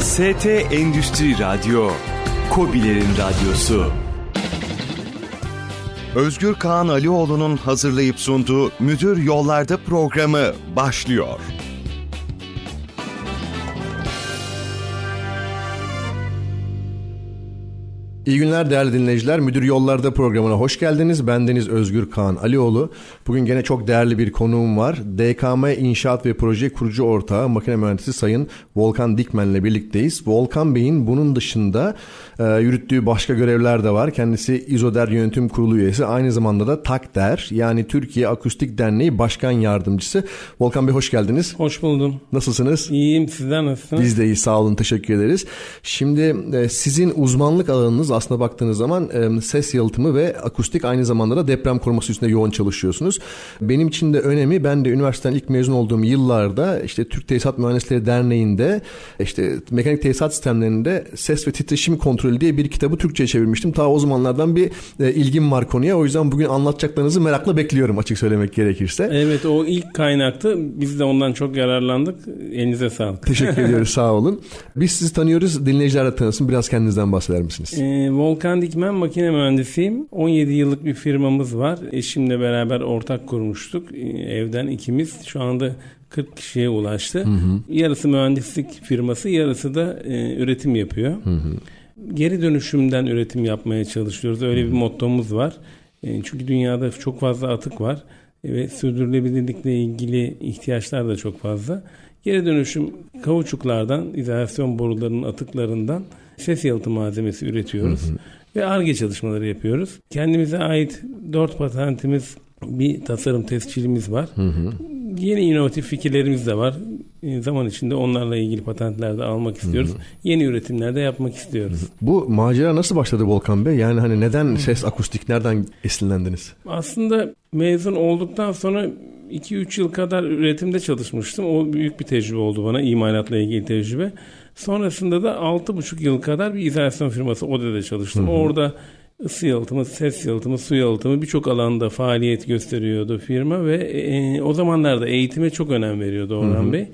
ST Endüstri Radyo, Kobilerin Radyosu. Özgür Kaan Alioğlu'nun hazırlayıp sunduğu Müdür Yollarda programı başlıyor. İyi günler değerli dinleyiciler. Müdür Yollarda programına hoş geldiniz. Bendeniz Özgür Kaan Alioğlu. Bugün gene çok değerli bir konuğum var. DKM İnşaat ve Proje kurucu ortağı makine mühendisi Sayın Volkan Dikmen'le birlikteyiz. Volkan Bey'in bunun dışında e, yürüttüğü başka görevler de var. Kendisi İzoder Yönetim Kurulu üyesi. Aynı zamanda da TAKDER yani Türkiye Akustik Derneği Başkan Yardımcısı. Volkan Bey hoş geldiniz. Hoş buldum. Nasılsınız? İyiyim. Sizler nasılsınız? Biz de iyi sağ olun teşekkür ederiz. Şimdi e, sizin uzmanlık alanınız aslında baktığınız zaman e, ses yalıtımı ve akustik aynı zamanda da deprem koruması üstünde yoğun çalışıyorsunuz. Benim için de önemi ben de üniversiteden ilk mezun olduğum yıllarda işte Türk Tesisat Mühendisleri Derneği'nde işte mekanik tesisat sistemlerinde ses ve titreşim kontrolü diye bir kitabı Türkçe'ye çevirmiştim. Ta o zamanlardan bir e, ilgim var konuya. O yüzden bugün anlatacaklarınızı merakla bekliyorum açık söylemek gerekirse. Evet o ilk kaynaktı. Biz de ondan çok yararlandık. Elinize sağlık. Teşekkür ediyoruz sağ olun. Biz sizi tanıyoruz. Dinleyiciler de tanısın. Biraz kendinizden bahseder misiniz? Ee, Volkan Dikmen makine mühendisiyim. 17 yıllık bir firmamız var. Eşimle beraber ortak kurmuştuk. Ee, evden ikimiz. Şu anda 40 kişiye ulaştı. Hı hı. Yarısı mühendislik firması, yarısı da e, üretim yapıyor. Hı hı. Geri dönüşümden üretim yapmaya çalışıyoruz. Öyle bir mottomuz var. E, çünkü dünyada çok fazla atık var e, ve sürdürülebilirlikle ilgili ihtiyaçlar da çok fazla. Geri dönüşüm kauçuklardan, izolasyon borularının atıklarından ses yalıtım malzemesi üretiyoruz. Hı hı. Ve ARGE çalışmaları yapıyoruz. Kendimize ait dört patentimiz, bir tasarım tescilimiz var. Hı hı. Yeni inovatif fikirlerimiz de var. Zaman içinde onlarla ilgili patentler de almak istiyoruz. Hı hı. Yeni üretimler de yapmak istiyoruz. Hı hı. Bu macera nasıl başladı Volkan Bey? Yani hani neden ses akustik, nereden esinlendiniz? Aslında mezun olduktan sonra 2-3 yıl kadar üretimde çalışmıştım. O büyük bir tecrübe oldu bana, imalatla ilgili tecrübe. Sonrasında da 6,5 yıl kadar bir izolasyon firması ODE'de çalıştım. Hı hı. Orada ısı yalıtımı, ses yalıtımı, su yalıtımı birçok alanda faaliyet gösteriyordu firma ve e, o zamanlarda eğitime çok önem veriyordu Orhan hı hı. Bey.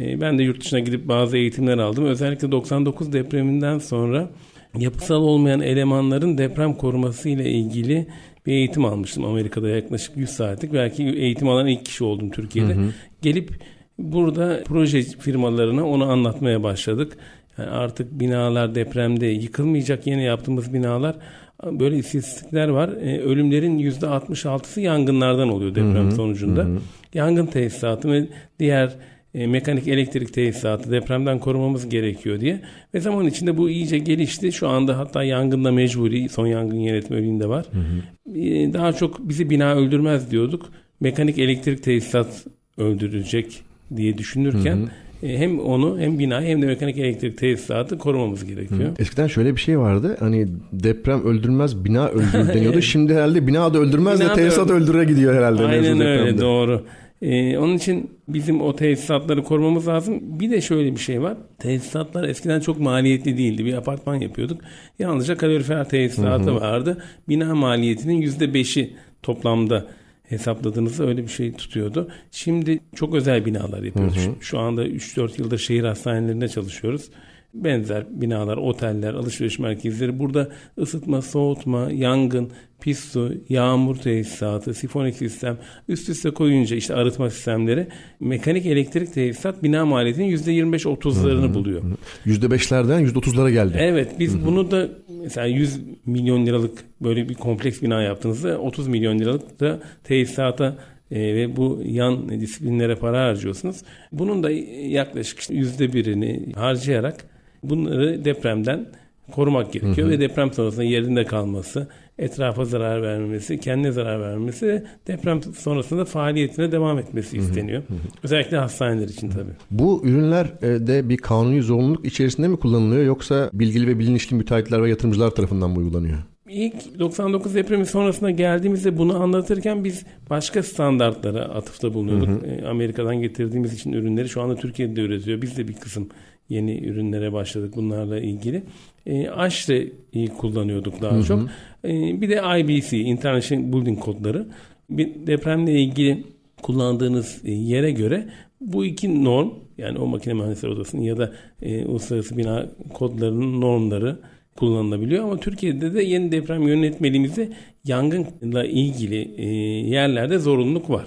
E, ben de yurt dışına gidip bazı eğitimler aldım. Özellikle 99 depreminden sonra yapısal olmayan elemanların deprem koruması ile ilgili bir eğitim almıştım Amerika'da yaklaşık 100 saatlik. Belki eğitim alan ilk kişi oldum Türkiye'de. Hı hı. Gelip burada proje firmalarına onu anlatmaya başladık. Yani artık binalar depremde yıkılmayacak yeni yaptığımız binalar böyle istatistikler var. Ee, ölümlerin %66'sı yangınlardan oluyor deprem hı hı, sonucunda. Hı. Yangın tesisatı ve diğer e, mekanik elektrik tesisatı depremden korumamız gerekiyor diye. Ve zaman içinde bu iyice gelişti. Şu anda hatta yangında mecburi son yangın yönetimi öğünde var. Hı hı. E, daha çok bizi bina öldürmez diyorduk. Mekanik elektrik tesisat öldürecek diye düşünürken hı hı hem onu hem binayı hem de mekanik elektrik tesisatı korumamız gerekiyor. Hı. Eskiden şöyle bir şey vardı. Hani deprem öldürmez bina öldürür deniyordu. Şimdi herhalde bina da öldürmez bina de tesisat öldür. öldüre gidiyor herhalde. Aynen öyle doğru. Ee, onun için bizim o tesisatları korumamız lazım. Bir de şöyle bir şey var. Tesisatlar eskiden çok maliyetli değildi. Bir apartman yapıyorduk. Yalnızca kalorifer tesisatı hı hı. vardı. Bina maliyetinin yüzde beşi toplamda hesapladığınızda öyle bir şey tutuyordu. Şimdi çok özel binalar yapıyoruz. Hı hı. Şu anda 3-4 yıldır şehir hastanelerinde çalışıyoruz. Benzer binalar, oteller, alışveriş merkezleri. Burada ısıtma, soğutma, yangın, pis su, yağmur tesisatı, sifonik sistem üst üste koyunca işte arıtma sistemleri mekanik elektrik tesisat bina maliyetinin %25-30'larını buluyor. %5'lerden %30'lara geldi. Evet biz Hı-hı. bunu da mesela 100 milyon liralık böyle bir kompleks bina yaptığınızda 30 milyon liralık da tesisata e, ve bu yan disiplinlere para harcıyorsunuz. Bunun da yaklaşık yüzde birini harcayarak bunları depremden korumak gerekiyor hı hı. ve deprem sonrasında yerinde kalması, etrafa zarar vermemesi, kendine zarar vermemesi, deprem sonrasında faaliyetine devam etmesi isteniyor. Hı hı. Özellikle hastaneler için tabii. Bu ürünler e, de bir kanuni zorunluluk içerisinde mi kullanılıyor yoksa bilgili ve bilinçli müteahhitler ve yatırımcılar tarafından mı uygulanıyor? İlk 99 depremi sonrasında geldiğimizde bunu anlatırken biz başka standartlara atıfta bulunuyorduk. Hı hı. E, Amerika'dan getirdiğimiz için ürünleri şu anda Türkiye'de üretiyor. Biz de bir kısım yeni ürünlere başladık bunlarla ilgili. E, AŞRE'yi kullanıyorduk daha hı hı. çok. E, bir de IBC, International Building Kodları. Bir depremle ilgili kullandığınız e, yere göre bu iki norm yani o makine mühendisleri odasının ya da e, uluslararası bina kodlarının normları kullanılabiliyor ama Türkiye'de de yeni deprem yönetmeliğimizde yangınla ilgili e, yerlerde zorunluluk var.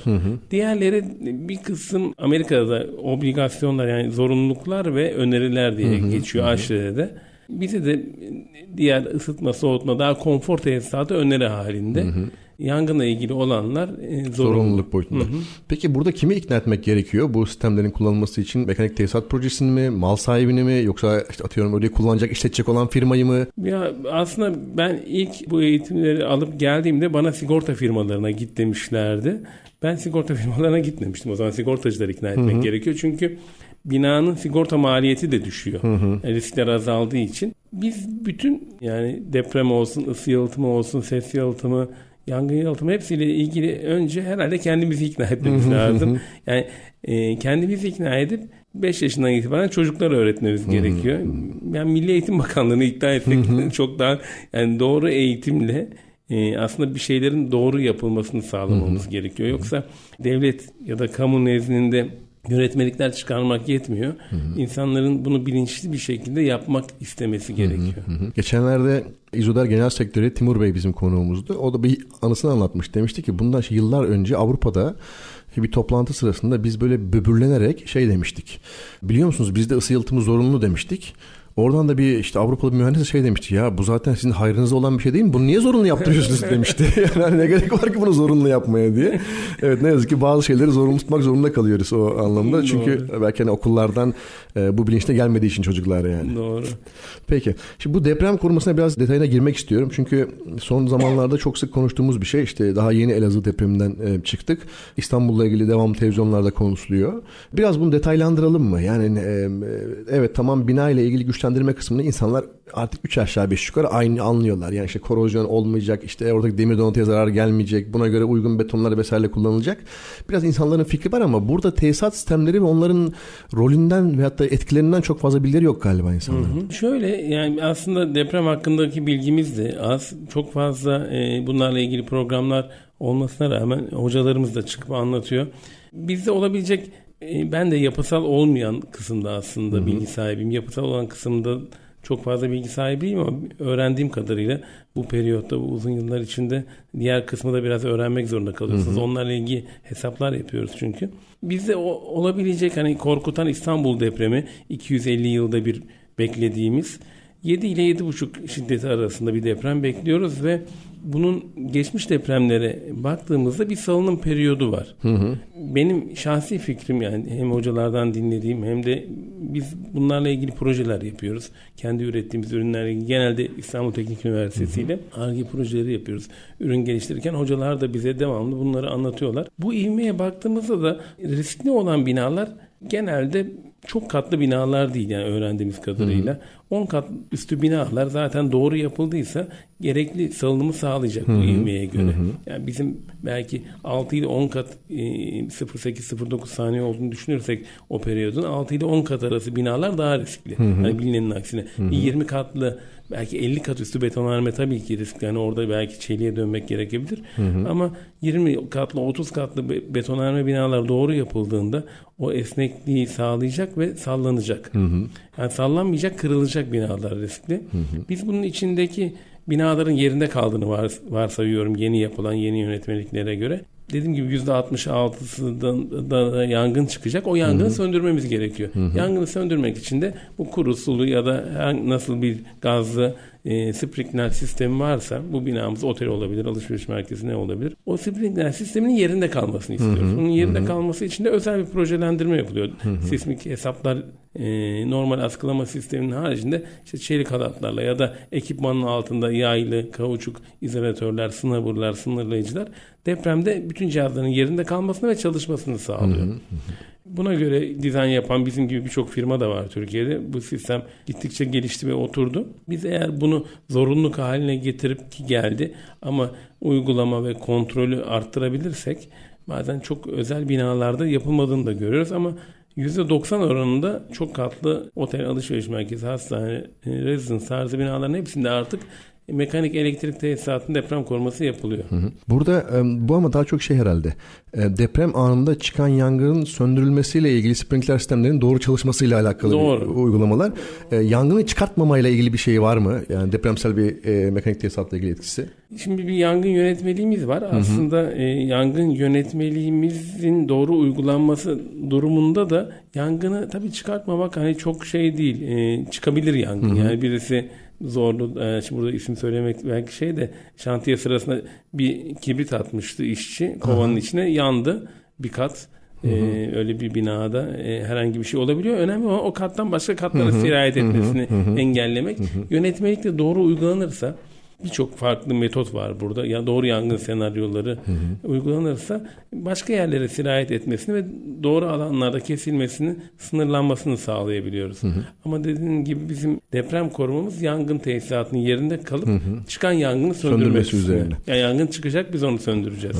Diğerleri bir kısım Amerika'da obligasyonlar yani zorunluluklar ve öneriler diye geçiyor AŞR'de. Bize de diğer ısıtma, soğutma, daha konfor tesisatı öneri halinde. Yangınla ilgili olanlar e, zorunlu. Zorunluluk boyutunda. Peki burada kimi ikna etmek gerekiyor bu sistemlerin kullanılması için? Mekanik tesisat projesini mi, mal sahibini mi yoksa işte atıyorum orayı kullanacak, işletecek olan firmayı mı? Ya aslında ben ilk bu eğitimleri alıp geldiğimde bana sigorta firmalarına git demişlerdi. Ben sigorta firmalarına gitmemiştim. O zaman sigortacıları ikna etmek gerekiyor. Çünkü binanın sigorta maliyeti de düşüyor. Yani riskler azaldığı için. Biz bütün yani deprem olsun, ısı yalıtımı olsun, ses yalıtımı, yangın yalıtımı hepsiyle ilgili önce herhalde kendimizi ikna etmemiz lazım. Yani e, kendimizi ikna edip 5 yaşından itibaren çocuklara öğretmemiz gerekiyor. Yani Milli Eğitim Bakanlığı'nı ikna etmek çok daha yani doğru eğitimle e, aslında bir şeylerin doğru yapılmasını sağlamamız gerekiyor. Yoksa devlet ya da kamu nezdinde yönetmelikler çıkarmak yetmiyor. İnsanların bunu bilinçli bir şekilde yapmak istemesi gerekiyor. Hı hı. Geçenlerde İzoder Genel Sekreteri Timur Bey bizim konuğumuzdu. O da bir anısını anlatmış. Demişti ki bundan işte yıllar önce Avrupa'da bir toplantı sırasında biz böyle böbürlenerek şey demiştik. Biliyor musunuz bizde ısı yalıtımı zorunlu demiştik. Oradan da bir işte Avrupalı bir mühendis şey demişti ya bu zaten sizin hayrınıza olan bir şey değil mi? Bunu niye zorunlu yaptırıyorsunuz demişti. yani hani ne gerek var ki bunu zorunlu yapmaya diye. Evet ne yazık ki bazı şeyleri zorunlu tutmak zorunda kalıyoruz o anlamda. Çünkü belki hani okullardan e, bu bilinçte gelmediği için çocuklar yani. Doğru. Peki. Şimdi bu deprem korumasına biraz detayına girmek istiyorum. Çünkü son zamanlarda çok sık konuştuğumuz bir şey. İşte daha yeni Elazığ depreminden e, çıktık. İstanbul'la ilgili devam televizyonlarda konuşuluyor. Biraz bunu detaylandıralım mı? Yani e, evet tamam bina ile ilgili güçlendirme kısmını insanlar artık 3 aşağı 5 yukarı aynı anlıyorlar. Yani işte korozyon olmayacak, işte oradaki demir donantıya zarar gelmeyecek, buna göre uygun betonlar vesaire kullanılacak. Biraz insanların fikri var ama burada tesisat sistemleri ve onların rolünden veyahut da etkilerinden çok fazla bilgileri yok galiba insanların. Şöyle yani aslında deprem hakkındaki bilgimiz de az. Çok fazla e, bunlarla ilgili programlar olmasına rağmen hocalarımız da çıkıp anlatıyor. Bizde olabilecek ben de yapısal olmayan kısımda aslında bilgi sahibiyim. Yapısal olan kısımda çok fazla bilgi sahibiyim ama öğrendiğim kadarıyla bu periyotta bu uzun yıllar içinde diğer kısmı da biraz öğrenmek zorunda kalıyorsunuz. Onlarla ilgili hesaplar yapıyoruz çünkü. Bizde o, olabilecek hani korkutan İstanbul depremi 250 yılda bir beklediğimiz 7 ile 7,5 şiddeti arasında bir deprem bekliyoruz ve bunun geçmiş depremlere baktığımızda bir salınım periyodu var. Benim şahsi fikrim yani hem hocalardan dinlediğim hem de biz bunlarla ilgili projeler yapıyoruz. Kendi ürettiğimiz ürünlerle ilgili genelde İstanbul Teknik Üniversitesi ile ARGE projeleri yapıyoruz. Ürün geliştirirken hocalar da bize devamlı bunları anlatıyorlar. Bu ivmeye baktığımızda da riskli olan binalar genelde çok katlı binalar değil yani öğrendiğimiz kadarıyla. 10 kat üstü binalar zaten doğru yapıldıysa gerekli salınımı sağlayacak bu ivmeye göre. Yani bizim belki 6 ile 10 kat e, 0.8-0.9 saniye olduğunu düşünürsek o periyodun 6 ile 10 kat arası binalar daha riskli. Hani bilinenin aksine. Bir 20 katlı belki 50 kat üstü betonarme tabii ki riskli. Yani orada belki çeliğe dönmek gerekebilir. Ama 20 katlı 30 katlı be- betonarme binalar doğru yapıldığında o esnekliği sağlayacak ve sallanacak. Yani sallanmayacak, kırılacak binalar riskli. Biz bunun içindeki binaların yerinde kaldığını var, varsayıyorum yeni yapılan yeni yönetmeliklere göre. Dediğim gibi %66'sından da, yangın çıkacak. O yangını söndürmemiz gerekiyor. Yangını söndürmek için de bu kuru sulu ya da nasıl bir gazlı e, sprinkler sistemi varsa bu binamız otel olabilir, alışveriş merkezi ne olabilir? O sprinkler sisteminin yerinde kalmasını istiyoruz. Bunun yerinde kalması için de özel bir projelendirme yapılıyor. Sismik hesaplar e, normal askılama sisteminin haricinde işte çelik halatlarla ya da ekipmanın altında yaylı, kauçuk, izolatörler, sınavırlar, sınırlayıcılar depremde bütün cihazların yerinde kalmasını ve çalışmasını sağlıyor. Buna göre dizayn yapan bizim gibi birçok firma da var Türkiye'de. Bu sistem gittikçe gelişti ve oturdu. Biz eğer bunu zorunluluk haline getirip ki geldi ama uygulama ve kontrolü arttırabilirsek bazen çok özel binalarda yapılmadığını da görüyoruz ama %90 oranında çok katlı otel, alışveriş merkezi, hastane, residence tarzı binaların hepsinde artık mekanik elektrik tesisatının deprem koruması yapılıyor. Burada e, bu ama daha çok şey herhalde. E, deprem anında çıkan yangının söndürülmesiyle ilgili sprinkler sistemlerinin doğru çalışmasıyla alakalı Doğru. uygulamalar. E, yangını çıkartmamayla ilgili bir şey var mı? Yani depremsel bir e, mekanik tesisatla ilgili etkisi. Şimdi bir yangın yönetmeliğimiz var. Aslında e, yangın yönetmeliğimizin doğru uygulanması durumunda da yangını tabii çıkartmamak hani çok şey değil. Çıkabilir yangın. Yani birisi zorlu, e, şimdi burada isim söylemek belki şey de şantiye sırasında bir kibrit atmıştı işçi kovanın içine yandı bir kat. E, öyle bir binada e, herhangi bir şey olabiliyor. Önemli olan o kattan başka katlara sirayet etmesini engellemek. Yönetmelik de doğru uygulanırsa birçok farklı metot var burada. Ya doğru yangın senaryoları uygulanırsa başka yerlere sirayet etmesini ve doğru alanlarda kesilmesini, sınırlanmasını sağlayabiliyoruz. Ama dediğim gibi bizim deprem korumamız yangın tesisatının yerinde kalıp çıkan yangını Söndürmesi üstüne. üzerine. Yani yangın çıkacak biz onu söndüreceğiz.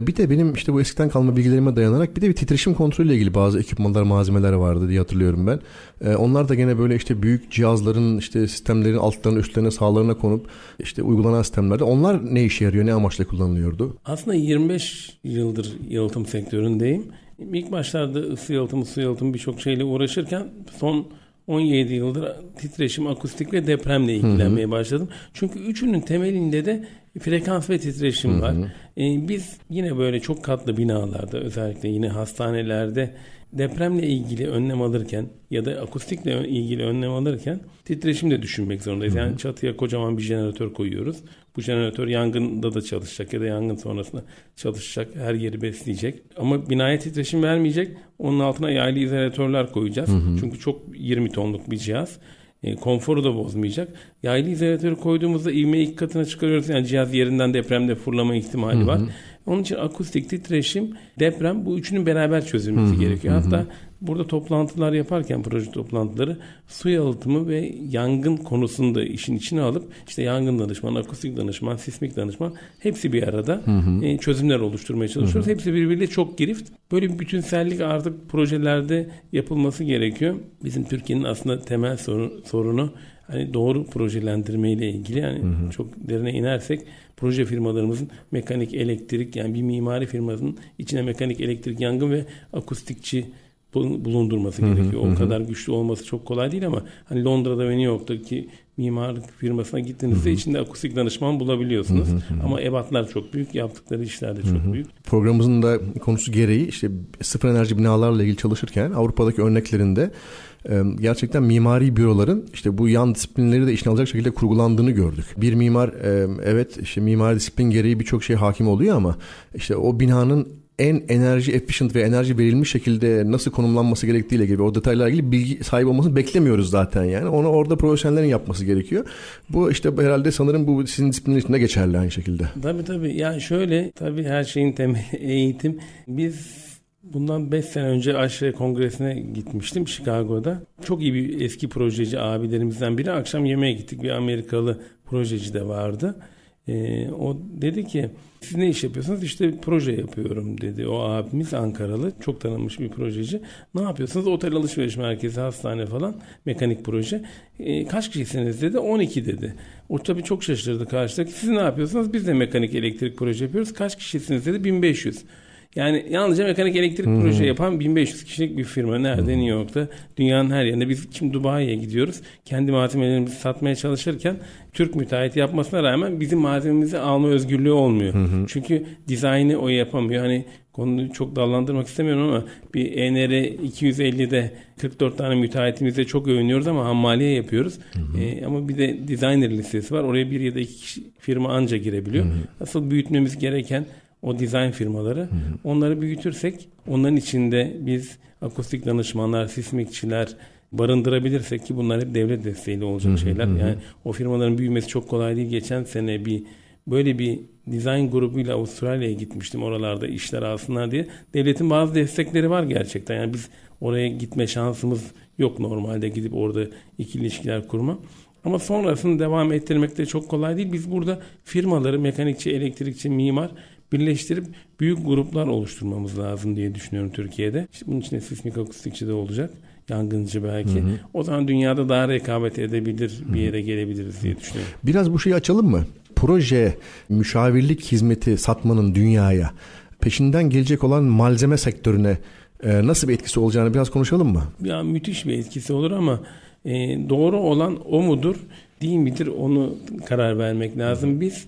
Bir de benim işte bu eskiden kalma bilgilerime dayanarak bir de bir titreşim kontrolüyle ilgili bazı ekipmanlar, malzemeler vardı diye hatırlıyorum ben. Ee, onlar da gene böyle işte büyük cihazların işte sistemlerin altlarına, üstlerine, sağlarına konup işte uygulanan sistemlerde onlar ne işe yarıyor, ne amaçla kullanılıyordu? Aslında 25 yıldır yalıtım sektöründeyim. İlk başlarda ısı yalıtımı, su yalıtımı birçok şeyle uğraşırken son 17 yıldır titreşim, akustik ve depremle ilgilenmeye başladım. Çünkü üçünün temelinde de frekans ve titreşim var. Ee, biz yine böyle çok katlı binalarda özellikle yine hastanelerde depremle ilgili önlem alırken ya da akustikle ilgili önlem alırken titreşim de düşünmek zorundayız. Yani çatıya kocaman bir jeneratör koyuyoruz. Bu jeneratör yangında da çalışacak ya da yangın sonrasında çalışacak. Her yeri besleyecek. Ama binaya titreşim vermeyecek. Onun altına yaylı izolatörler koyacağız. Çünkü çok 20 tonluk bir cihaz. E, konforu da bozmayacak. Yaylı izolatörü koyduğumuzda ivmeyi iki katına çıkarıyoruz. Yani cihaz yerinden depremde fırlama ihtimali var. Onun için akustik, titreşim, deprem bu üçünün beraber çözülmesi gerekiyor. Hatta burada toplantılar yaparken proje toplantıları su yalıtımı ve yangın konusunu da işin içine alıp işte yangın danışman, akustik danışman, sismik danışman hepsi bir arada e, çözümler oluşturmaya çalışıyoruz. Hepsi birbiriyle çok girift. Böyle bir bütünsellik artık projelerde yapılması gerekiyor. Bizim Türkiye'nin aslında temel sorun, sorunu hani doğru projelendirme ile ilgili yani çok derine inersek proje firmalarımızın mekanik elektrik yani bir mimari firmasının içine mekanik elektrik yangın ve akustikçi bu- bulundurması gerekiyor. O kadar güçlü olması çok kolay değil ama hani Londra'da ve New York'taki mimarlık firmasına gittiğinizde içinde akustik danışman bulabiliyorsunuz. Ama ebatlar çok büyük, yaptıkları işler de çok büyük. Programımızın da konusu gereği işte sıfır enerji binalarla ilgili çalışırken Avrupa'daki örneklerinde gerçekten mimari büroların işte bu yan disiplinleri de işine alacak şekilde kurgulandığını gördük. Bir mimar evet işte mimari disiplin gereği birçok şey hakim oluyor ama işte o binanın en enerji efficient ve enerji verilmiş şekilde nasıl konumlanması gerektiğiyle ilgili o detaylarla ilgili bilgi sahibi olmasını beklemiyoruz zaten yani. Onu orada profesyonellerin yapması gerekiyor. Bu işte herhalde sanırım bu sizin disiplinin içinde geçerli aynı şekilde. Tabii tabii. Yani şöyle tabii her şeyin temeli eğitim. Biz bundan 5 sene önce Aşre Kongresi'ne gitmiştim Chicago'da. Çok iyi bir eski projeci abilerimizden biri. Akşam yemeğe gittik. Bir Amerikalı projeci de vardı. Ee, o dedi ki siz ne iş yapıyorsunuz? İşte proje yapıyorum dedi. O abimiz Ankaralı. Çok tanınmış bir projeci. Ne yapıyorsunuz? Otel alışveriş merkezi, hastane falan. Mekanik proje. Ee, kaç kişisiniz dedi. 12 dedi. O tabii çok şaşırdı karşıdaki. Siz ne yapıyorsunuz? Biz de mekanik elektrik proje yapıyoruz. Kaç kişisiniz dedi. 1500. Yani yalnızca mekanik elektrik proje yapan 1500 kişilik bir firma. Nerede? New York'ta. Dünyanın her yerinde. Biz şimdi Dubai'ye gidiyoruz. Kendi malzemelerimizi satmaya çalışırken Türk müteahhit yapmasına rağmen bizim malzememizi alma özgürlüğü olmuyor. Çünkü dizaynı o yapamıyor. Hani konuyu çok dallandırmak istemiyorum ama bir E ENR 250'de 44 tane müteahhitimizle çok övünüyoruz ama hammaliye yapıyoruz. Ee, ama bir de designer listesi var. Oraya bir ya da iki kişi, firma anca girebiliyor. Asıl büyütmemiz gereken o dizayn firmaları. Onları büyütürsek onların içinde biz akustik danışmanlar, sismikçiler barındırabilirsek ki bunlar hep devlet desteğiyle olacak şeyler. Yani o firmaların büyümesi çok kolay değil. Geçen sene bir böyle bir dizayn grubuyla Avustralya'ya gitmiştim oralarda işler alsınlar diye. Devletin bazı destekleri var gerçekten. Yani biz oraya gitme şansımız yok normalde gidip orada ikili ilişkiler kurma. Ama sonrasını devam ettirmek de çok kolay değil. Biz burada firmaları, mekanikçi, elektrikçi, mimar birleştirip büyük gruplar oluşturmamız lazım diye düşünüyorum Türkiye'de. İşte bunun içinde sismik akustikçi de olacak. yangıncı belki. O zaman dünyada daha rekabet edebilir bir yere gelebiliriz diye düşünüyorum. Biraz bu şeyi açalım mı? Proje, müşavirlik hizmeti satmanın dünyaya peşinden gelecek olan malzeme sektörüne e, nasıl bir etkisi olacağını biraz konuşalım mı? Ya müthiş bir etkisi olur ama e, doğru olan o mudur değil midir onu karar vermek lazım. Biz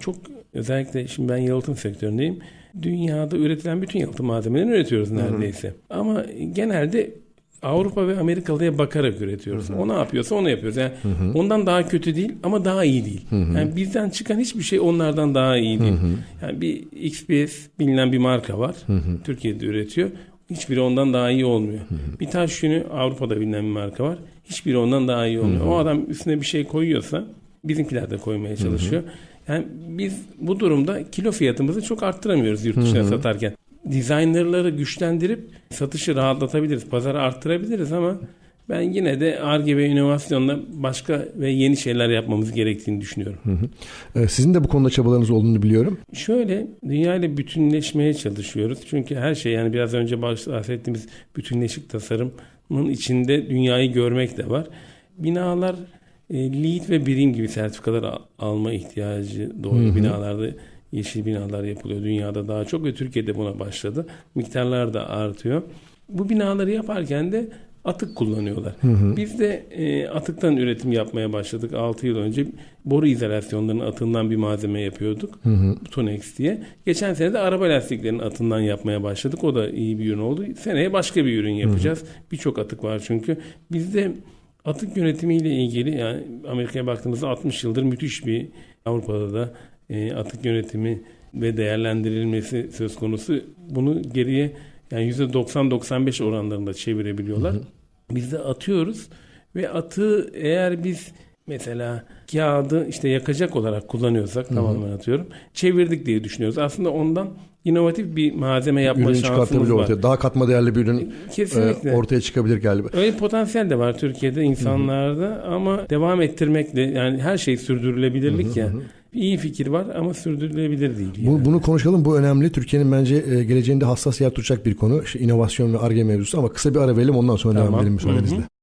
çok özellikle şimdi ben yalıtım sektöründeyim. Dünyada üretilen bütün yalıtım malzemelerini üretiyoruz neredeyse. Ama genelde Avrupa ve Amerikalıya bakarak üretiyoruz. O ne yapıyorsa onu yapıyoruz. Yani ondan daha kötü değil ama daha iyi değil. Yani bizden çıkan hiçbir şey onlardan daha iyi değil. Yani bir XPS bilinen bir marka var. Türkiye'de üretiyor. Hiçbiri ondan daha iyi olmuyor. Bir taş yünü Avrupa'da bilinen bir marka var. Hiçbiri ondan daha iyi olmuyor. O adam üstüne bir şey koyuyorsa bizimkiler de koymaya çalışıyor. Yani biz bu durumda kilo fiyatımızı çok arttıramıyoruz yurt dışına satarken. Designerları güçlendirip satışı rahatlatabiliriz, pazarı arttırabiliriz ama ben yine de ARGE ve inovasyonla başka ve yeni şeyler yapmamız gerektiğini düşünüyorum. E, sizin de bu konuda çabalarınız olduğunu biliyorum. Şöyle dünya ile bütünleşmeye çalışıyoruz. Çünkü her şey yani biraz önce bahsettiğimiz bütünleşik tasarımın içinde dünyayı görmek de var. Binalar e, LEED ve BREEAM gibi sertifikalar al- alma ihtiyacı doğuyor. Binalarda yeşil binalar yapılıyor dünyada daha çok ve Türkiye'de buna başladı. Miktarlar da artıyor. Bu binaları yaparken de atık kullanıyorlar. Biz de e, atıktan üretim yapmaya başladık 6 yıl önce. Boru izolasyonlarının atığından bir malzeme yapıyorduk. Tonex diye. Geçen sene de araba lastiklerinin atından yapmaya başladık. O da iyi bir ürün oldu. Seneye başka bir ürün yapacağız. Birçok atık var çünkü. Bizde atık yönetimiyle ilgili yani Amerika'ya baktığımızda 60 yıldır müthiş bir Avrupa'da da e, atık yönetimi ve değerlendirilmesi söz konusu. Bunu geriye yani %90-95 oranlarında çevirebiliyorlar. Biz de atıyoruz ve atığı eğer biz mesela kağıdı işte yakacak olarak kullanıyorsak tamamen atıyorum. Çevirdik diye düşünüyoruz. Aslında ondan inovatif bir malzeme yapma Ürün şansımız var. ortaya. Daha katma değerli bir ürün Kesinlikle. e, ortaya çıkabilir galiba. Öyle potansiyel de var Türkiye'de insanlarda ama devam ettirmekle yani her şey sürdürülebilirlik ya. İyi fikir var ama sürdürülebilir değil. Bu, yani. bunu konuşalım. Bu önemli. Türkiye'nin bence e, geleceğinde hassas yer tutacak bir konu. Şu inovasyon ve ARGE mevzusu ama kısa bir ara verelim ondan sonra Tamam. devam edelim müsaadenizle.